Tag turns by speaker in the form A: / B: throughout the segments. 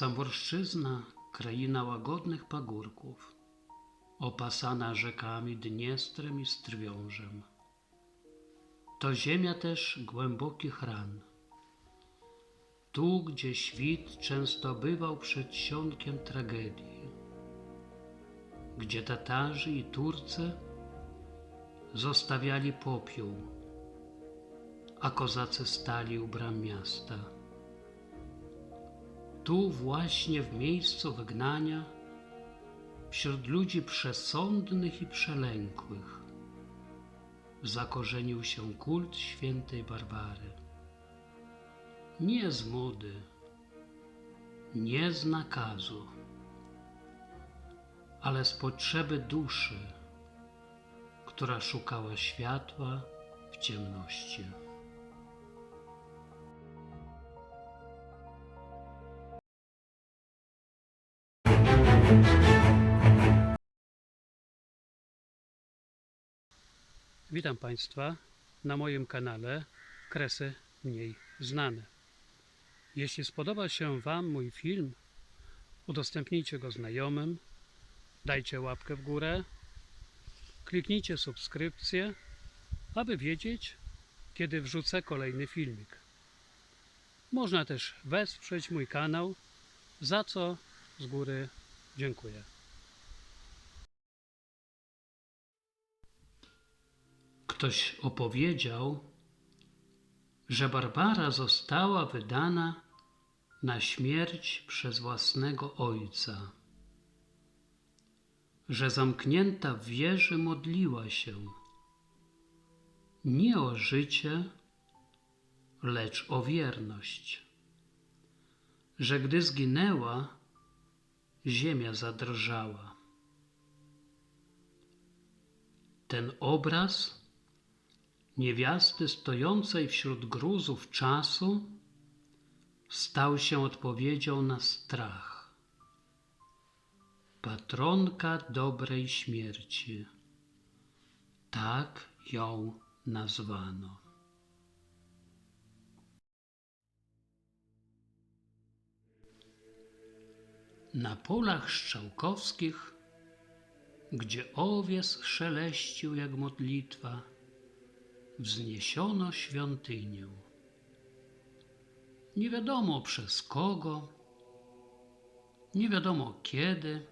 A: Samborszczyzna, kraina łagodnych pagórków, opasana rzekami Dniestrem i Strwiążem. To ziemia też głębokich ran. Tu, gdzie świt często bywał przedsionkiem tragedii, gdzie Tatarzy i Turcy zostawiali popiół, a kozacy stali u bram miasta. Tu właśnie w miejscu wygnania, wśród ludzi przesądnych i przelękłych, zakorzenił się kult świętej Barbary. Nie z mody, nie z nakazu, ale z potrzeby duszy, która szukała światła w ciemności. Witam Państwa na moim kanale Kresy Mniej Znane. Jeśli spodoba się Wam mój film, udostępnijcie go znajomym, dajcie łapkę w górę, kliknijcie subskrypcję, aby wiedzieć, kiedy wrzucę kolejny filmik. Można też wesprzeć mój kanał, za co z góry dziękuję. Ktoś opowiedział, że Barbara została wydana na śmierć przez własnego ojca, że zamknięta w wieży modliła się nie o życie, lecz o wierność, że gdy zginęła, ziemia zadrżała. Ten obraz niewiasty stojącej wśród gruzów czasu stał się odpowiedzią na strach. Patronka dobrej śmierci. Tak ją nazwano. Na polach szczałkowskich, gdzie owies szeleścił jak modlitwa, wzniesiono świątynię. Nie wiadomo przez kogo, nie wiadomo kiedy,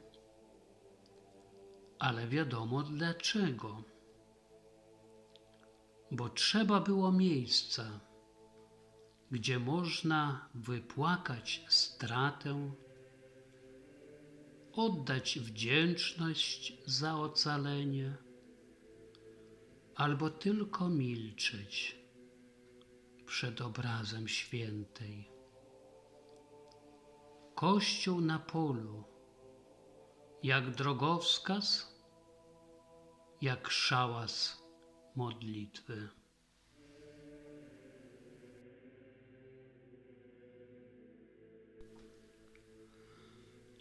A: ale wiadomo dlaczego. Bo trzeba było miejsca, gdzie można wypłakać stratę, oddać wdzięczność za ocalenie albo tylko milczeć przed obrazem świętej. Kościół na polu, jak drogowskaz, jak szałas modlitwy.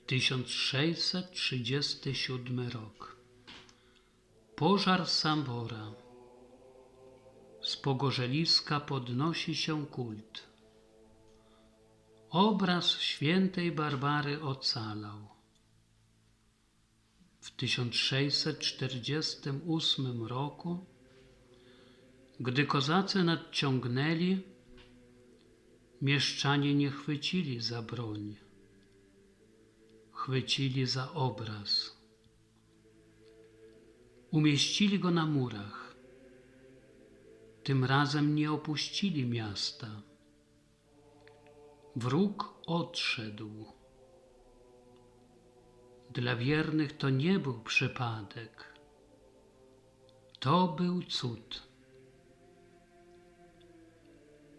A: Tysiąc sześćset trzydziesty siódmy rok. Pożar Sambora. Z pogorzeliska podnosi się kult. Obraz świętej Barbary ocalał. W 1648 roku, gdy kozacy nadciągnęli, mieszczanie nie chwycili za broń, chwycili za obraz. Umieścili go na murach. Tym razem nie opuścili miasta. Wróg odszedł. Dla wiernych to nie był przypadek. To był cud.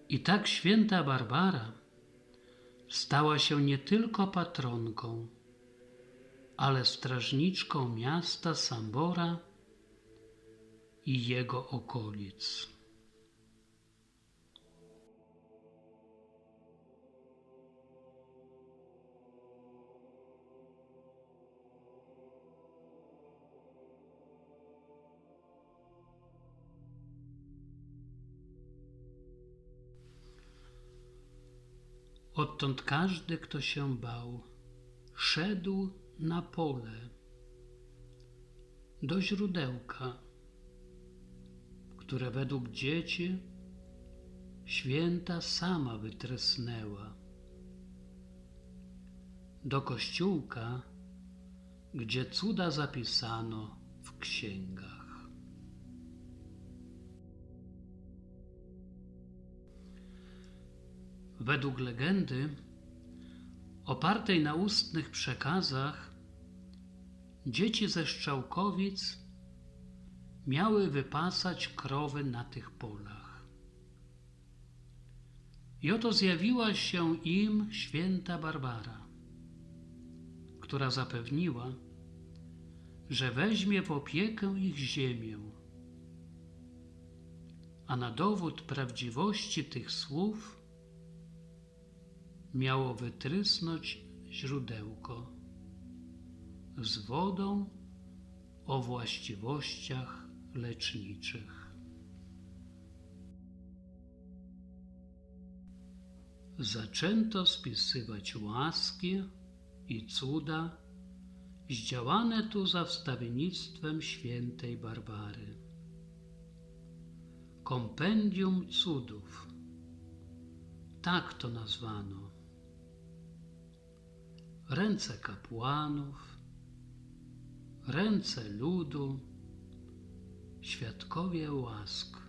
A: I tak święta Barbara stała się nie tylko patronką, ale strażniczką miasta Sambora i jego okolic. Odtąd każdy, kto się bał, szedł na pole do źródełka, które według dzieci święta sama wytrysnęła, do kościółka, gdzie cuda zapisano w księgach. Według legendy, opartej na ustnych przekazach, dzieci ze Szczałkowic miały wypasać krowy na tych polach. I oto zjawiła się im święta Barbara, która zapewniła, że weźmie w opiekę ich ziemię. A na dowód prawdziwości tych słów miało wytrysnąć źródełko z wodą o właściwościach leczniczych. Zaczęto spisywać łaski i cuda zdziałane tu za wstawiennictwem świętej Barbary. Kompendium cudów, tak to nazwano. Ręce kapłanów, ręce ludu, świadkowie łask.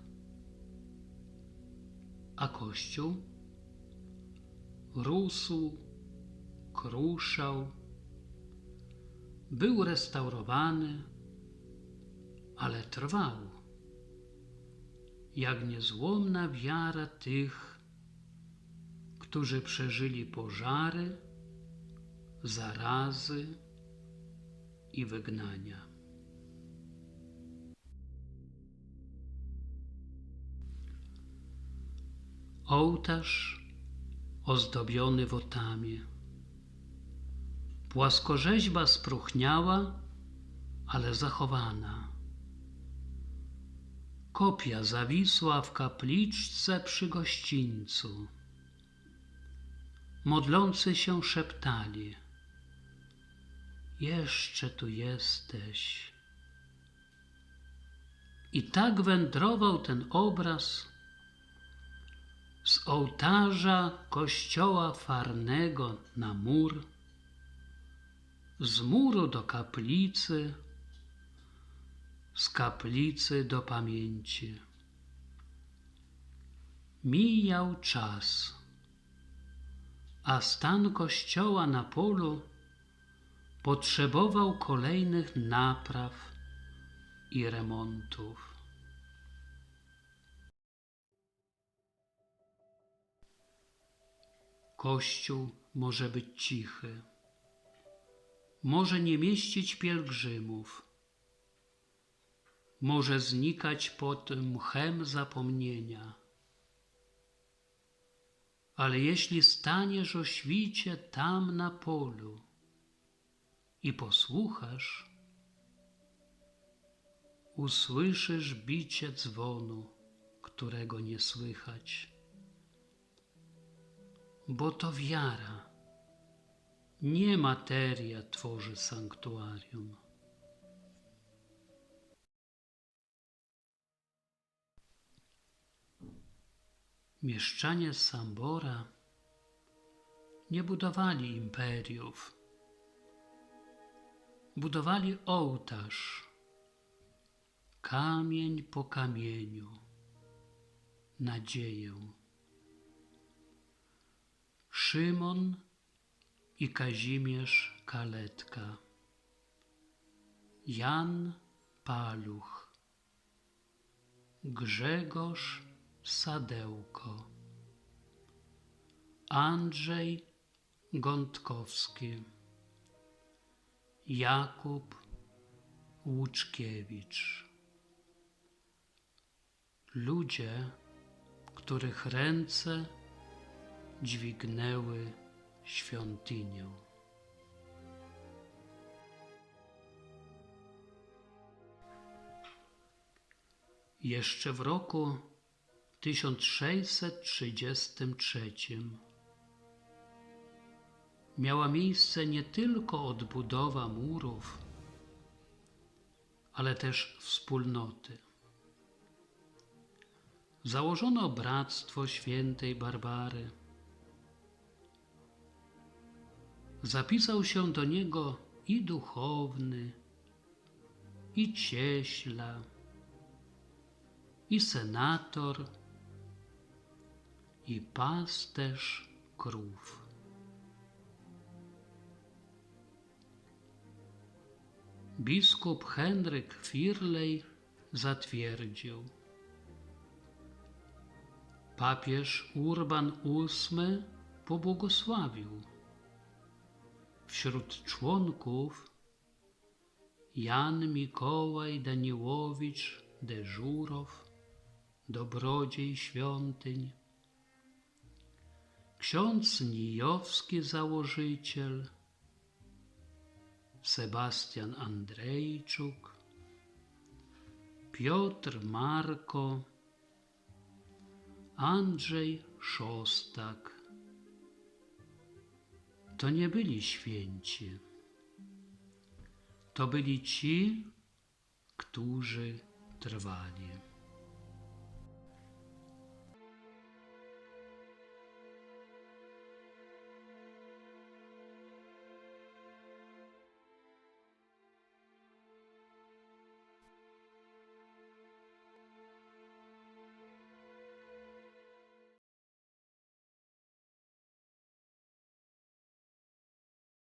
A: A Kościół rósł, kruszał, był restaurowany, ale trwał, jak niezłomna wiara tych, którzy przeżyli pożary, zarazy i wygnania. Ołtarz ozdobiony wotami. Płaskorzeźba spróchniała, ale zachowana. Kopia zawisła w kapliczce przy gościńcu. Modlący się szeptali: Jeszcze tu jesteś. I tak wędrował ten obraz z ołtarza kościoła farnego na mur, z muru do kaplicy, z kaplicy do pamięci. Mijał czas, a stan kościoła na polu potrzebował kolejnych napraw i remontów. Kościół może być cichy, może nie mieścić pielgrzymów, może znikać pod mchem zapomnienia. Ale jeśli staniesz o świcie tam na polu i posłuchasz, usłyszysz bicie dzwonu, którego nie słychać bo to wiara. Nie materia tworzy sanktuarium. Mieszczanie Sambora nie budowali imperiów. Budowali ołtarz, kamień po kamieniu, nadzieję. Szymon i Kazimierz Kaletka, Jan Paluch, Grzegorz Sadełko, Andrzej Gątkowski, Jakub Łuczkiewicz. Ludzie, których ręce dźwignęły świątynię. Jeszcze w roku 1633 miała miejsce nie tylko odbudowa murów, ale też wspólnoty. Założono Bractwo Świętej Barbary. Zapisał się do niego i duchowny, i cieśla, i senator, i pasterz krów. Biskup Henryk Firlej zatwierdził. Papież Urban VIII pobłogosławił. Wśród członków Jan Mikołaj Daniłowicz de Żurow, dobrodziej świątyń, ksiądz Nijowski założyciel, Sebastian Andrzejczuk, Piotr Marko, Andrzej Szostak. To nie byli święci. To byli ci, którzy trwali.